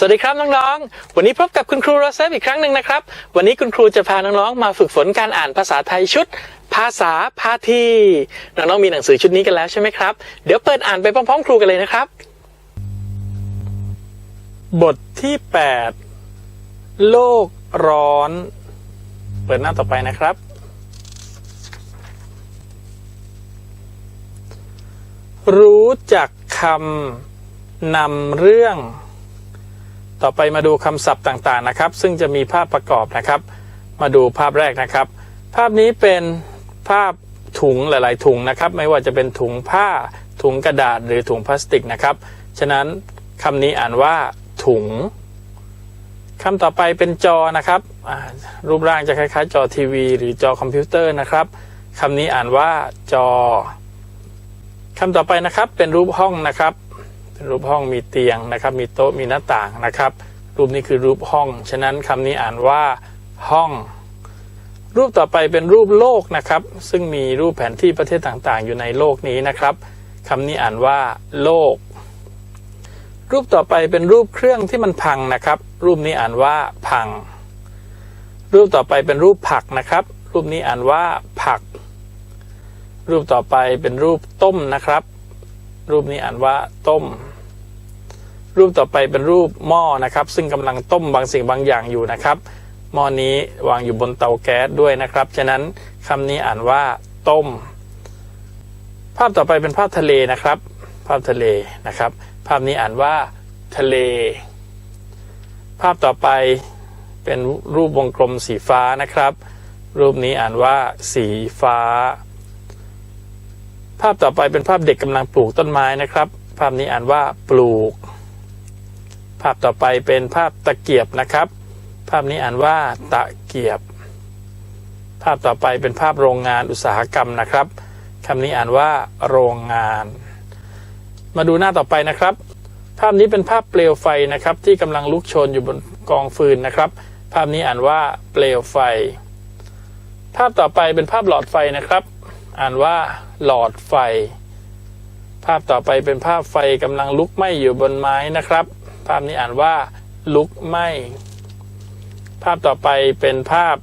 สวัสดีครับน้องๆ วันนี้พบกับคุณครูโรเซฟอีกครั้งหนึ่งนะครับ วันนี้คุณครูจะพาน้องๆ มาฝึกฝนการอ่านภาษาไทยชุด ภาษาพาที น้องๆ มีหนังสือชุดนี้กันแล้วใช่ไหมครับ เดี๋ยวเปิดอ่านไปพร้อมๆ ครูกันเลยนะครับ บทที่ 8 โลกร้อน เปิดหน้าต่อไปนะครับ รู้จักคำนำเรื่อง ต่อไปมาดูคำศัพท์ต่างๆนะครับ ซึ่งจะมีภาพประกอบนะครับ มาดูภาพแรกนะครับ ภาพนี้เป็นภาพถุงหลาย ๆ ถุงนะครับ ไม่ว่าจะเป็นถุงผ้า ถุงกระดาษหรือถุงพลาสติกนะครับ ฉะนั้นคำนี้อ่านว่า ถุงคำต่อไปเป็นจอนะครับรูปร่างจะคล้าย ๆ จอทีวี หรือจอคอมพิวเตอร์นะครับคำนี้อ่านว่าจอคำต่อไปนะครับเป็นรูปห้องนะครับ รูปห้องมีเตียงนะครับ มีโต๊ะมีหน้าต่างนะครับ รูปนี้คือรูปห้อง ฉะนั้นคำนี้อ่านว่าห้อง รูปต่อไปเป็นรูปโลกนะครับ ซึ่งมีรูปแผนที่ประเทศต่างๆ อยู่ในโลกนี้นะครับคำนี้อ่านว่าโลก รูปต่อไปเป็นรูปเครื่องที่มันพังนะครับ รูปนี้อ่านว่าพัง รูปต่อไปเป็นรูปผักนะครับ รูปนี้อ่านว่าผัก รูปต่อไปเป็นรูปต้มนะครับ รูปนี้อ่านว่าต้ม รูปต่อไปเป็นรูปหม้อนะครับ ซึ่งกำลังต้มบางสิ่งบางอย่างอยู่นะครับ หม้อนี้วางอยู่บนเตาแก๊สด้วยนะครับ ฉะนั้นคำนี้อ่านว่า ต้ม ภาพต่อไปเป็นภาพทะเลนะครับ ภาพทะเลนะครับ ภาพนี้อ่านว่า ทะเล ภาพต่อไปเป็นรูปวงกลมสีฟ้านะครับ รูปนี้อ่านว่า สีฟ้า ภาพต่อไปเป็นภาพเด็กกำลังปลูกต้นไม้นะครับ ภาพนี้อ่านว่าปลูก ภาพต่อไปเป็นภาพตะเกียบนะครับ ภาพนี้อ่านว่าตะเกียบ ภาพต่อไปเป็นภาพโรงงานอุตสาหกรรมนะครับคำนี้อ่านว่า โรงงาน มาดูหน้าต่อไปนะครับ ภาพนี้เป็นภาพเปลวไฟนะครับ ที่กำลังลุกโชนอยู่บนกองฟืนนะครับ ภาพนี้อ่านว่าเปลวไฟ ภาพต่อไปเป็นภาพหลอดไฟนะครับ อ่านว่าหลอดไฟ ภาพต่อไปเป็นภาพไฟกำลังลุกไหม้อยู่บนไม้นะครับ ภาพนี้อ่านว่า ลุกไหม้ ภาพต่อไปเป็นภาพ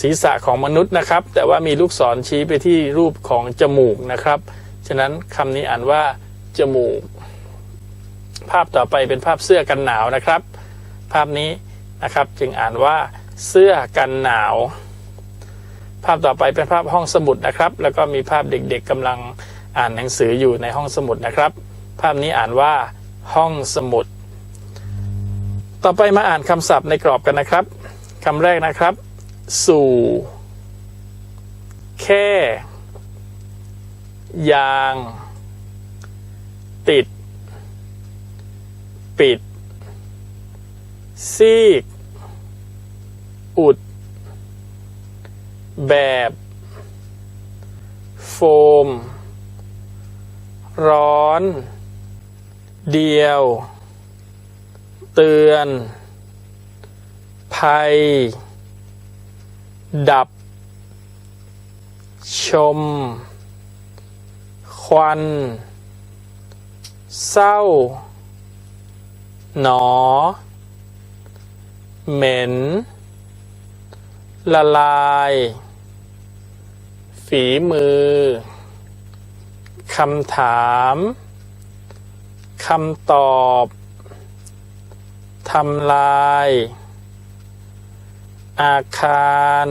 ศีรษะของมนุษย์นะครับ แต่ว่ามีลูกศรชี้ไปที่รูปของจมูกนะครับ ฉะนั้นคำนี้อ่านว่า จมูก ภาพต่อไปเป็นภาพเสื้อกันหนาวนะครับ ภาพนี้นะครับจึงอ่านว่าเสื้อกันหนาว ภาพต่อไปเป็นภาพห้องสมุดนะครับ แล้วก็มีภาพเด็กๆกำลังอ่านหนังสืออยู่ในห้องสมุดนะครับ ภาพนี้อ่านว่าห้องสมุด ต่อไปมาอ่านคำศัพท์ในกรอบกันนะครับคำแรกนะครับ สู่ แค่ ยาง ติด ปิด ซีก อุด แบบโฟม ร้อน เดียว เตือน ภัย ดับ ชม ควัน เศร้า หนอ เหม็น ละลาย ฝีมือคำถามคำตอบทำลาย อาคาร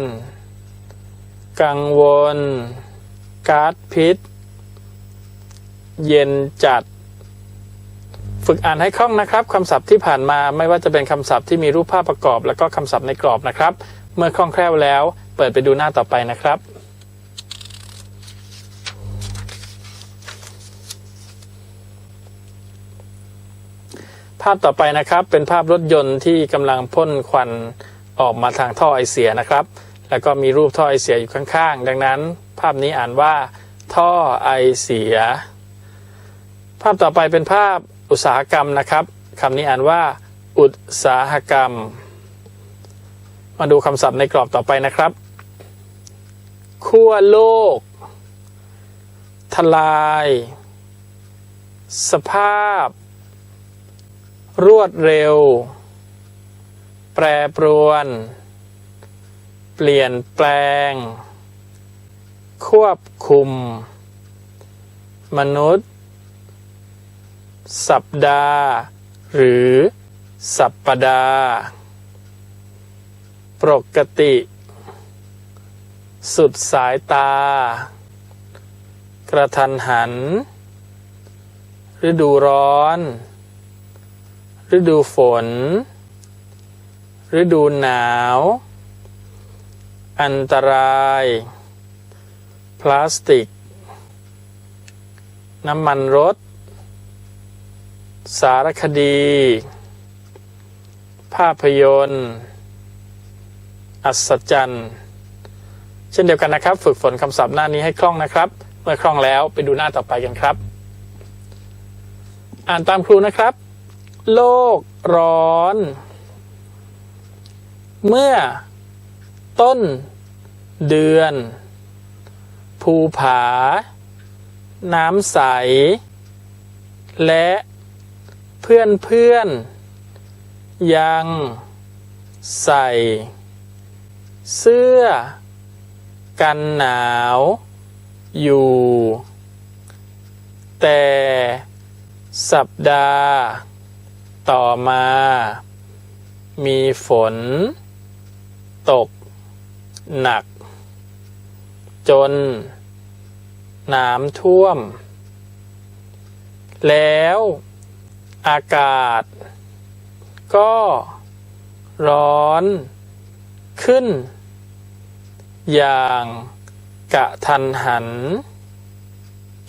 กังวล ก๊าซพิษ เย็นจัด ฝึกอ่านให้คล่องนะครับคำศัพท์ที่ผ่านมาไม่ว่าจะเป็นคำศัพท์ที่มีรูปภาพประกอบ แล้วก็คำศัพท์ในกรอบนะครับ เมื่อคล่องแคล่วแล้ว เปิดไปดูหน้าต่อไปนะครับ ภาพต่อไปนะครับ เป็นภาพรถยนต์ที่กำลังพ่นควันออกมาทางท่อไอเสียนะครับ แล้วก็มีรูปท่อไอเสียอยู่ข้างๆ ดังนั้น ภาพนี้อ่านว่า ท่อไอเสีย ภาพต่อไปเป็นภาพอุตสาหกรรมนะครับคำนี้อ่านว่า อุตสาหกรรม มาดูคำศัพท์ในกรอบต่อไปนะครับขั้วโลก ทลาย สภาพ รวดเร็ว แปรปรวน เปลี่ยนแปลง ควบคุม มนุษย์ สัปดาห์ หรือ สัปปดาห์ ปกติ สุดสายตา กระทันหัน ฤดูร้อน ฤดูฝน ฤดูหนาว อันตราย พลาสติก น้ำมันรถ สารคดี ภาพยนตร์ อัศจรรย์ เช่นเดียวกันนะครับ ฝึกฝนคำศัพท์หน้านี้ให้คล่องนะครับ เมื่อคล่องแล้วไปดูหน้าต่อไปกันครับ อ่านตามครูนะครับ โลกร้อน เมื่อ ต้น เดือน ภูผา น้ำใส และเพื่อนเพื่อนยัง ใส่ เสื้อ กันหนาว อยู่ แต่ สัปดาห์ ต่อมา มีฝน ตก หนัก จน น้ำท่วม แล้ว อากาศ ก็ ร้อน ขึ้น อย่างกะทันหัน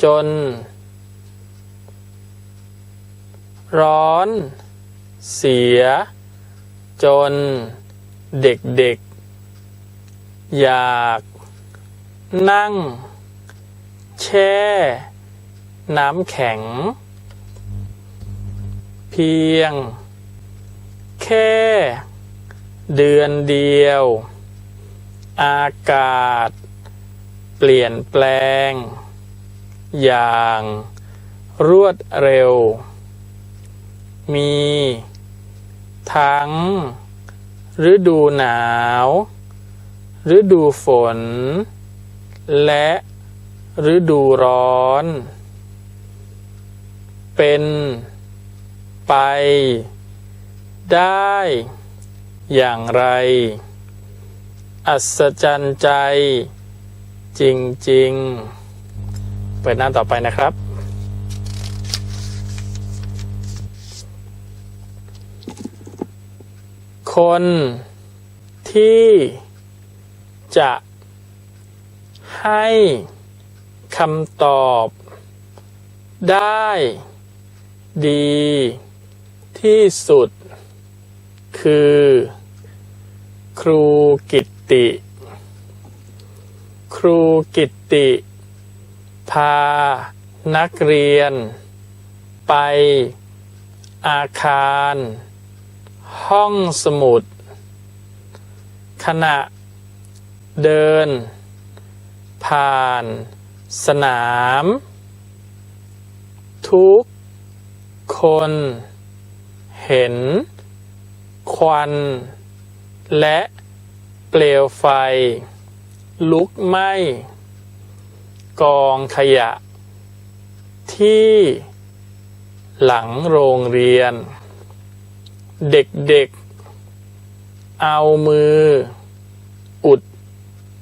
จน ร้อน เสีย จน เด็กๆ อยาก นั่ง แช่ น้ำแข็ง เพียง แค่ เดือนเดียว อากาศ เปลี่ยนแปลง อย่างรวดเร็ว มี ทั้ง ฤดูหนาว ฤดูฝน และฤดูร้อน เป็น ไป ได้ อย่างไร อัศจรรย์ใจ จริง ๆ เปิดหน้าต่อไปนะครับ คนที่จะให้คำตอบได้ดีที่สุด คือ ครูกิตติ ครูกิตติ พานักเรียน ไปอาคาร ห้องสมุด ขณะ เดิน ผ่าน สนาม ทุกคน เห็น ควัน และเปลวไฟ ลุกไหม้กองขยะ ที่ หลังโรงเรียน เด็กๆ เอามือ อุด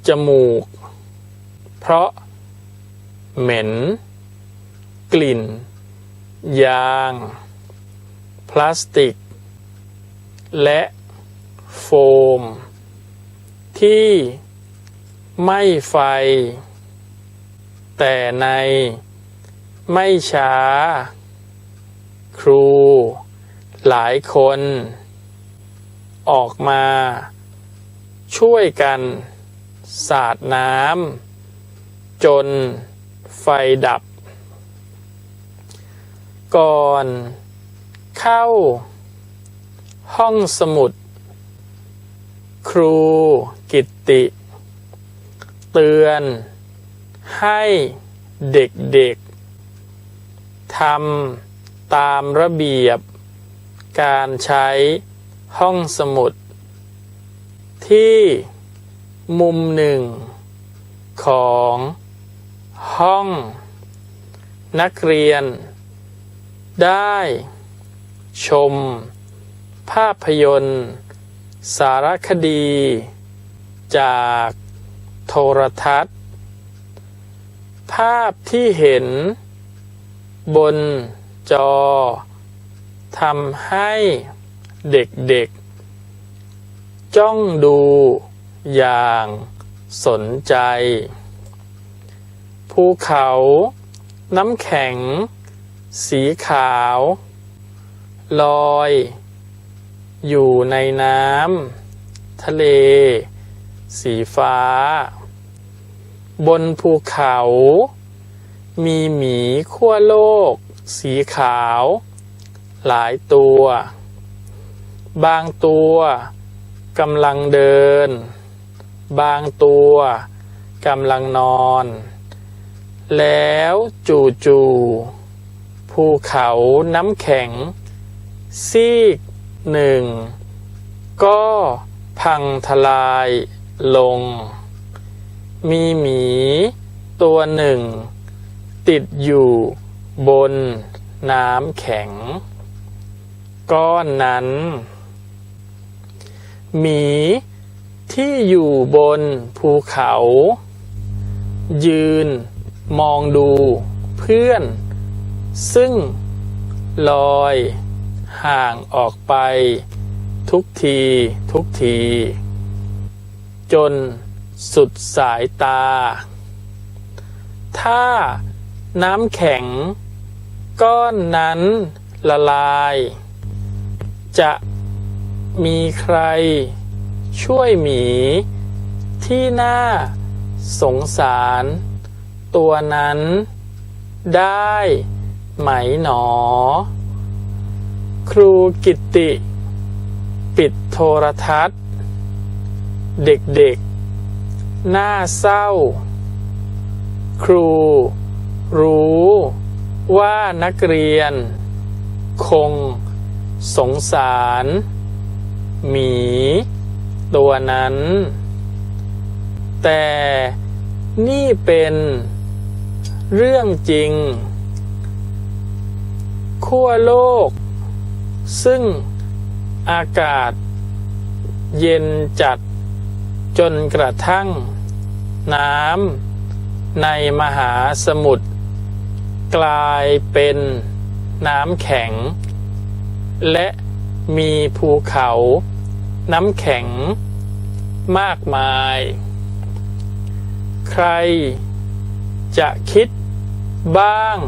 จมูก เพราะ เหม็น กลิ่น ยาง พลาสติก และโฟม ที่ไม่ไฟ แต่ใน ไม่ช้า ครู หลายคนออกมาช่วยกันสาดน้ำจนไฟดับ ก่อนเข้าห้องสมุด ครูกิตติ เตือนให้เด็กๆทำตามระเบียบ การใช้ห้องสมุด ที่มุมหนึ่ง ของห้องนักเรียน ได้ชม ภาพยนตร์ สารคดี จากโทรทัศน์ ภาพที่เห็น บนจอ ทำให้เด็กๆ จ้องดูอย่างสนใจ ภูเขาน้ำแข็ง สีขาว ลอย อยู่ในน้ำทะเล สีฟ้า บนภูเขา มีหมีขั้วโลก สีขาว หลายตัว บางตัวกำลังเดิน บางตัวกำลังนอน แล้วจู่ๆภูเขาน้ำแข็ง ซีกหนึ่ง ก็พังทลายลง มีหมีตัวหนึ่ง ติดอยู่บนน้ำแข็ง ก้อนนั้น หมีที่อยู่บนภูเขา ยืนมองดูเพื่อน ซึ่งลอยห่างออกไป ทุกทีทุกที จนสุดสายตา ถ้าน้ำแข็ง ก้อนนั้นละลาย จะมีใครช่วยหมี ที่น่าสงสาร ตัวนั้น ได้ไหมหนอ ครูกิตติปิดโทรทัศน์ เด็กๆ หน้าเศร้า ครู รู้ว่านักเรียน คง สงสาร หมี ตัวนั้น แต่นี่เป็นเรื่องจริง ขั้วโลก ซึ่งอากาศ เย็นจัด จนกระทั่ง น้ำในมหาสมุทรกลายเป็นน้ำแข็ง และมีภูเขาน้ำแข็งมากมาย ใครจะคิดบ้าง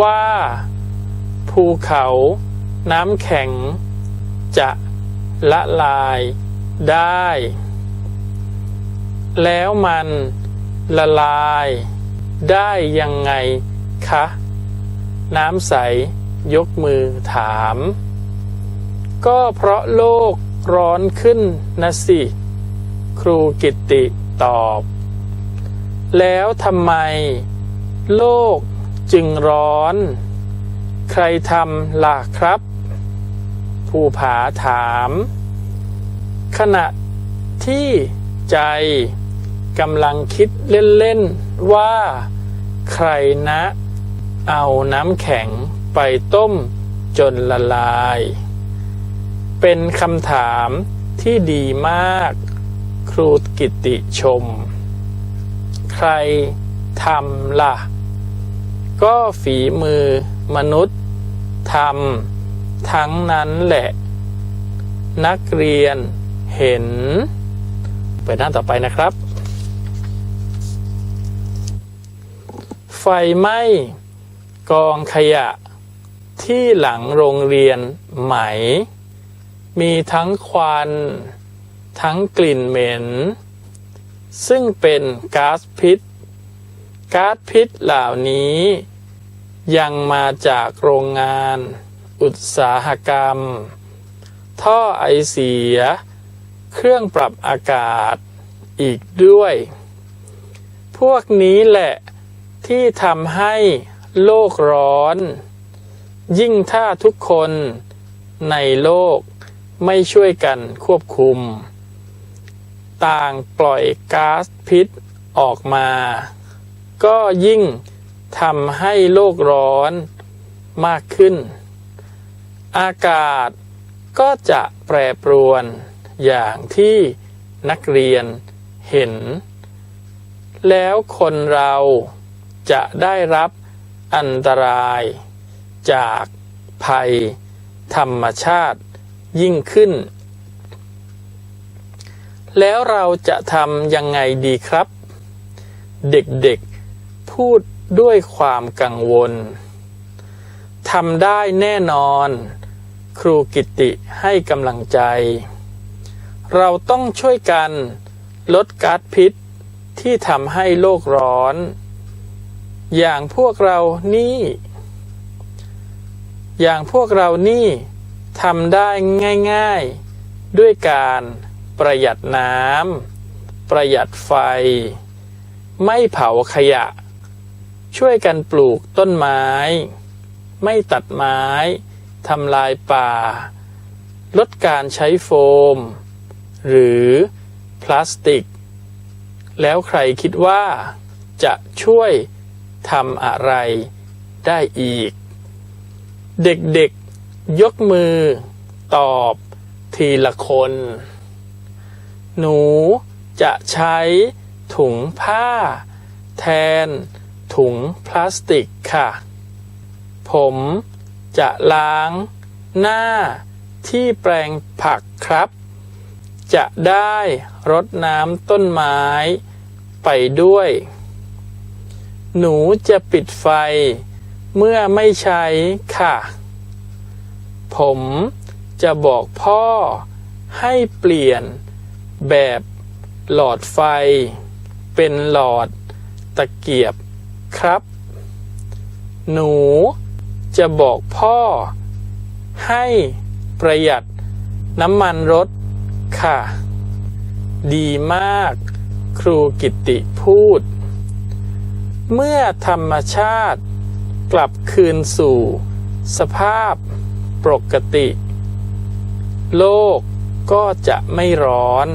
ว่าภูเขาน้ำแข็งจะละลายได้ แล้วมันละลายได้ยังไงคะ น้ำใส ยกมือถาม ก็เพราะโลกร้อนขึ้นนะสิ ครูกิตติตอบ แล้วทำไม โลกจึงร้อน ใครทำล่ะครับ ภูผาถาม ขณะที่ใจกำลังคิดเล่น ๆ ว่า ใครนะ เอาน้ำแข็ง ไปต้มจนละลาย เป็นคำถามที่ดีมาก ครูกิติชม ใครทำล่ะ ก็ฝีมือมนุษย์ทำทั้งนั้นแหละ นักเรียนเห็น ไปหน้าต่อไปนะครับ ไฟไหม้กองขยะ ที่หลังโรงเรียนไหม มีทั้งควันทั้งกลิ่นเหม็น ซึ่งเป็นก๊าซพิษ ก๊าซพิษเหล่านี้ ยังมาจากโรงงาน อุตสาหกรรม ท่อไอเสีย เครื่องปรับอากาศอีกด้วย พวกนี้แหละที่ทำให้โลกร้อน ยิ่งถ้าทุกคนในโลกไม่ช่วยกันควบคุม ต่างปล่อยก๊าซพิษออกมา ก็ยิ่งทำให้โลกร้อนมากขึ้น อากาศก็จะแปรปรวนอย่างที่นักเรียนเห็น แล้วคนเราจะได้รับอันตราย จากภัยธรรมชาติยิ่งขึ้น แล้วเราจะทำยังไงดีครับ เด็กๆพูดด้วยความกังวลทำได้แน่นอน ครูกิติให้กำลังใจ เราต้องช่วยกันลดก๊าซพิษที่ทำให้โลกร้อน อย่างพวกเรานี่ อย่างพวกเรานี่ทำได้ง่ายๆ ด้วยการประหยัดน้ำประหยัดไฟ ไม่เผาขยะ ช่วยกันปลูกต้นไม้ ไม่ตัดไม้ทำลายป่า ลดการใช้โฟม หรือพลาสติก แล้วใครคิดว่าจะช่วยทำอะไรได้อีก เด็กๆ ยกมือ ตอบ ทีละคน หนูจะใช้ถุงผ้า แทน ถุงพลาสติกค่ะ ผมจะล้าง หน้าที่แปลงผักครับ จะได้รดน้ำต้นไม้ ไปด้วย หนูจะปิดไฟ เมื่อไม่ใช้ค่ะ ผมจะบอกพ่อให้เปลี่ยนแบบหลอดไฟ เป็นหลอดตะเกียบครับ หนูจะบอกพ่อ ให้ประหยัดน้ำมันรถค่ะ ดีมากครูกิติพูด เมื่อธรรมชาติ กลับคืนสู่ สภาพปกติ โลกก็จะไม่ร้อน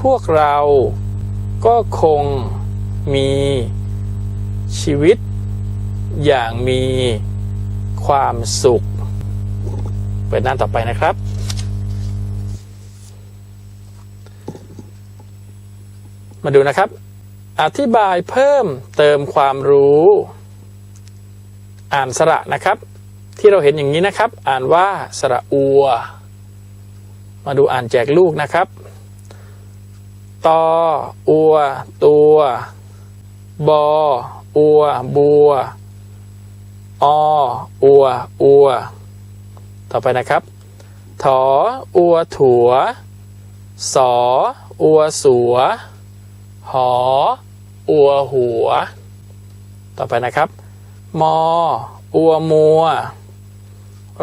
พวกเราก็คงมีชีวิต อย่างมีความสุข เปิดหน้าต่อไปนะครับ มาดูนะครับ อธิบายเพิ่มเติมความรู้ อ่านสระนะครับ ที่เราเห็นอย่างนี้นะครับ อ่านว่าสระอัว มาดูอ่านแจกลูกนะครับตออัว ตัว บอ อัว บัว ออัว อัว ต่อไปนะครับ ถอ อัว ถัว สอ อัว สัว หอ อัว หัว ต่อไปนะครับ มอ อัวมัว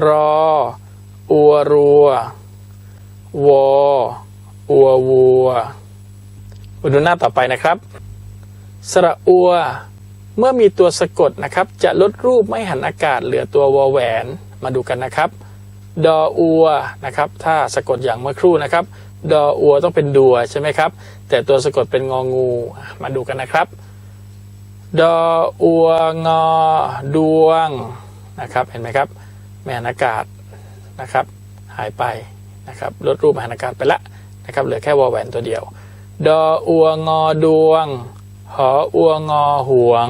รอ อัวรัว วอ อัววัวมาดูหน้าต่อไปนะครับ สระอัว เมื่อมีตัวสะกดนะครับ จะลดรูปไม่หันอากาศเหลือตัววอแหวน มาดูกันนะครับ ดออัวนะครับ ถ้าสะกดอย่างเมื่อครู่นะครับ ดออัวต้องเป็นดัวใช่ไหมครับ แต่ตัวสะกดเป็นงองู มาดูกันนะครับ ดออัวงอดวงนะครับเห็นไหมครับไม่หันอากาศนะครับหายไปนะครับลดรูปไม่หันอากาศไปละนะครับเหลือแค่วอแหวนตัวเดียว ดออัวงอดวง หออัวงอหวง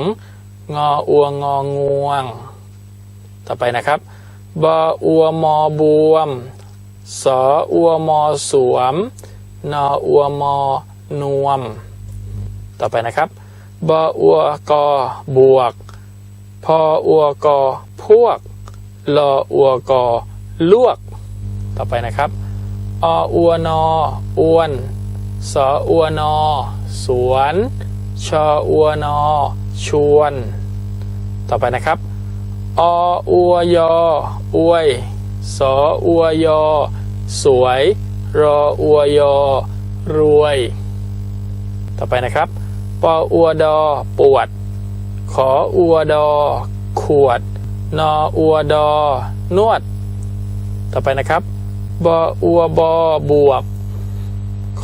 งออัวงองวง ต่อไปนะครับบออัวมอบวม สออัวมอสวม นออัวมอนวม ต่อไปนะครับ บออัวกอบวก พออัวกอพวก ลออัวกอลวก ต่อไปนะครับ ออัวนออ้วน สออัวนอ สวน ชออัวนอ ชวน ต่อไปนะครับ ออัวยออวย สออัวยอ สวย รออัวยอ รวย ต่อไปนะครับ ปออัวดอ ปวด ขออัวดอ ขวด นออัวดอ นวด ต่อไปนะครับ บออัวบอบวบ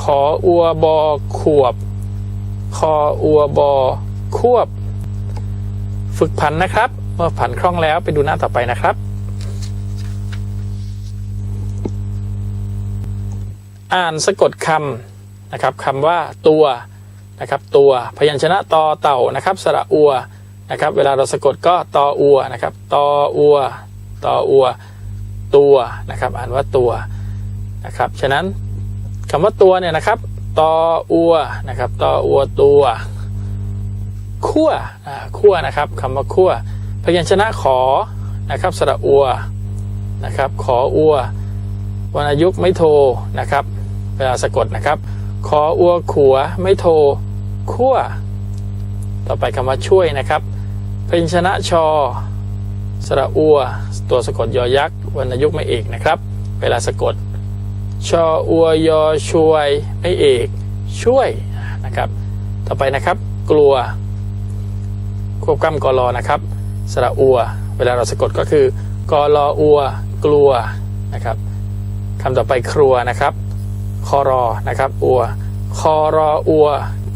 ขออัวบอขวบ คออัวบอ ควบ ฝึกผันนะครับ เมื่อผันคล่องแล้วไปดูหน้าต่อไปนะครับอ่านสะกดคำนะครับคำว่าตัว นะครับตัวพยัญชนะตอเต่านะครับสระอัวนะครับเวลาเราสะกดก็ตออัวนะครับตออัวตออัวตัวนะครับอ่านว่าตัวนะครับฉะนั้นคำว่าตัวเนี่ยนะครับตออัวนะครับตออัวตัวขั้วขั้วนะครับคำว่าขั้วพยัญชนะขอนะครับสระอัวนะครับขออัววรรณยุกไม่โทนะครับ เวลาสะกดนะครับ ขออัวขัวไม่โท ขั้วต่อไปคำว่าช่วยนะครับพยัญชนะชอ สระอัว ตัวสะกดยอยักษ์วรรณยุกต์ไม่เอกนะครับ เวลาสะกด ชออัวยอช่วยไม่เอก ช่วยนะครับ ต่อไปนะครับ กลัว ควบกล้ำกอรอนะครับ สระอัว เวลาเราสะกดก็คือกอรออัว กลัวนะครับคำต่อไปครัวนะครับ คอรอนะครับ อัว คอรออัว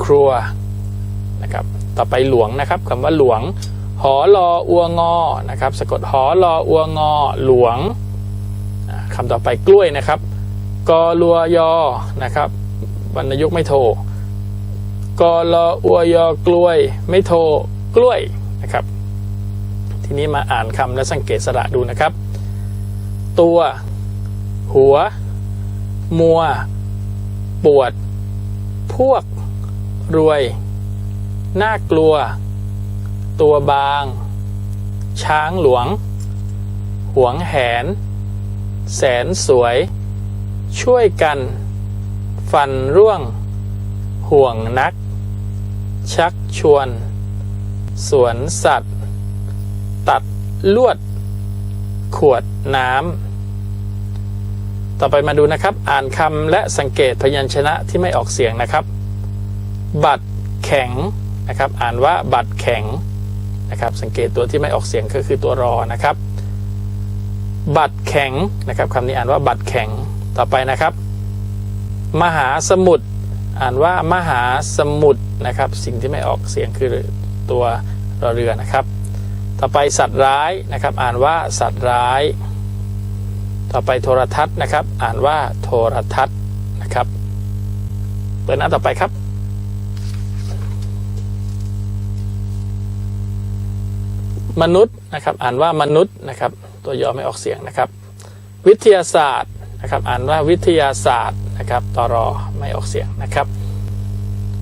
ครัวนะครับต่อไปหลวงนะครับคำว่าหลวง หอรออัวงอนะครับสะกดหอรออัวงอหลวงอ่าคำต่อไปกล้วยนะครับกอลัวยอนะครับวรรณยุกไม่โทกอลออัวยอกล้วย ไม่โทกล้วยนะครับ ทีนี้มาอ่านคำและสังเกตสระดูนะครับ ตัว หัว มัว ปวด พวก รวย น่ากลัว ตัวบาง ช้างหลวง หวงแหน แสนสวย ช่วยกัน ฟันร่วง ห่วงนัก ชักชวน สวนสัตว์ ตัดลวด ขวดน้ำต่อไปมาดูนะครับ อ่านคำและสังเกตพยัญชนะที่ไม่ออกเสียงนะครับ บัตรแข็งนะครับ อ่านว่าบัตรแข็งนะครับ สังเกตตัวที่ไม่ออกเสียงก็คือตัวรอนะครับ บัตรแข็งนะครับคำนี้อ่านว่าบัตรแข็งต่อไปนะครับ มหาสมุทรอ่านว่ามหาสมุทรนะครับ สิ่งที่ไม่ออกเสียงคือตัวรอเรือนะครับ ต่อไปสัตว์ร้ายนะครับ อ่านว่าสัตว์ร้าย ต่อไปโทรทัศน์นะครับ อ่านว่าโทรทัศน์นะครับ เปิดหน้าต่อไปครับ มนุษย์นะครับอ่านว่ามนุษย์นะครับตัวย่อไม่ออกเสียงนะครับ วิทยาศาสตร์นะครับอ่านว่าวิทยาศาสตร์นะครับตอรอไม่ออกเสียงนะครับ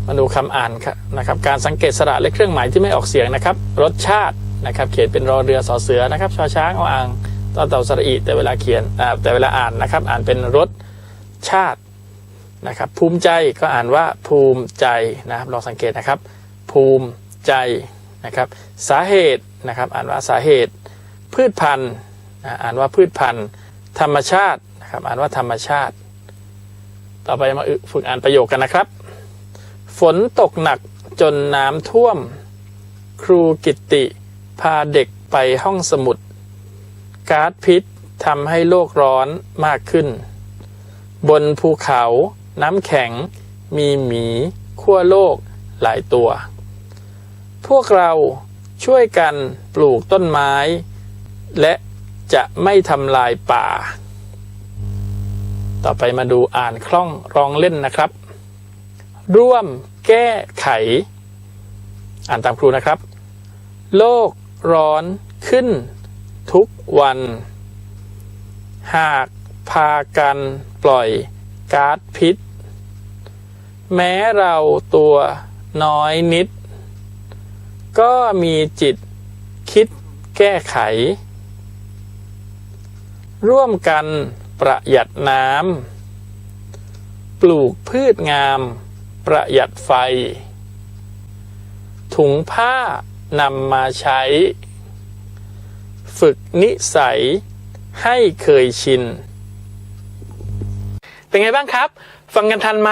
มาดูคำอ่านครับนะครับการสังเกตสระและเครื่องหมายที่ไม่ออกเสียงนะครับ รสชาตินะครับเขียนเป็นรอเรือสอเสือนะครับชอช้างเอาอ่างต่อเต่าสระอีแต่เวลาเขียนแต่เวลาอ่านนะครับ อ่านเป็นรสชาตินะครับ ภูมิใจก็อ่านว่าภูมิใจนะครับลองสังเกตนะครับ ภูมิใจนะครับ สาเหตุ นะครับ อ่านว่าสาเหตุ พืชพันธุ์อ่านว่าพืชพันธุ์ ธรรมชาตินะครับ อ่านว่าธรรมชาติ ต่อไปมาฝึกอ่านประโยคกันนะครับ ฝนตกหนักจนน้ำท่วม ครูกิติ พาเด็กไปห้องสมุด ก๊าซพิษทำให้โลกร้อนมากขึ้น บนภูเขาน้ำแข็ง มีหมีขั้วโลกหลายตัว พวกเรา ช่วยกันปลูกต้นไม้ และจะไม่ทำลายป่า ต่อไปมาดูอ่านคล่องรองเล่นนะครับ ร่วมแก้ไข อ่านตามครูนะครับ โลกร้อนขึ้นทุกวัน หากพากันปล่อยก๊าซพิษ แม้เราตัวน้อยนิด ก็มีจิตคิดแก้ไข ร่วมกันประหยัดน้ำปลูกพืชงาม ประหยัดไฟ ถุงผ้านำมาใช้ ฝึกนิสัยให้เคยชิน เป็นไงบ้างครับ ฟังกันทันไหม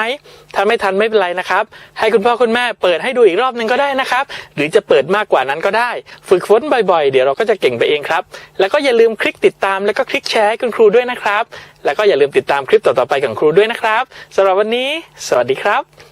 ถ้าไม่ทันไม่เป็นไรนะครับ ให้คุณพ่อคุณแม่เปิดให้ดูอีกรอบหนึ่งก็ได้นะครับ หรือจะเปิดมากกว่านั้นก็ได้ ฝึกฝนบ่อยๆ เดี๋ยวเราก็จะเก่งไปเองครับ แล้วก็อย่าลืมคลิกติดตามแล้วก็คลิกแชร์ให้คุณครูด้วยนะครับ แล้วก็อย่าลืมติดตามคลิปต่อๆไปของครูด้วยนะครับสำหรับวันนี้ สวัสดีครับ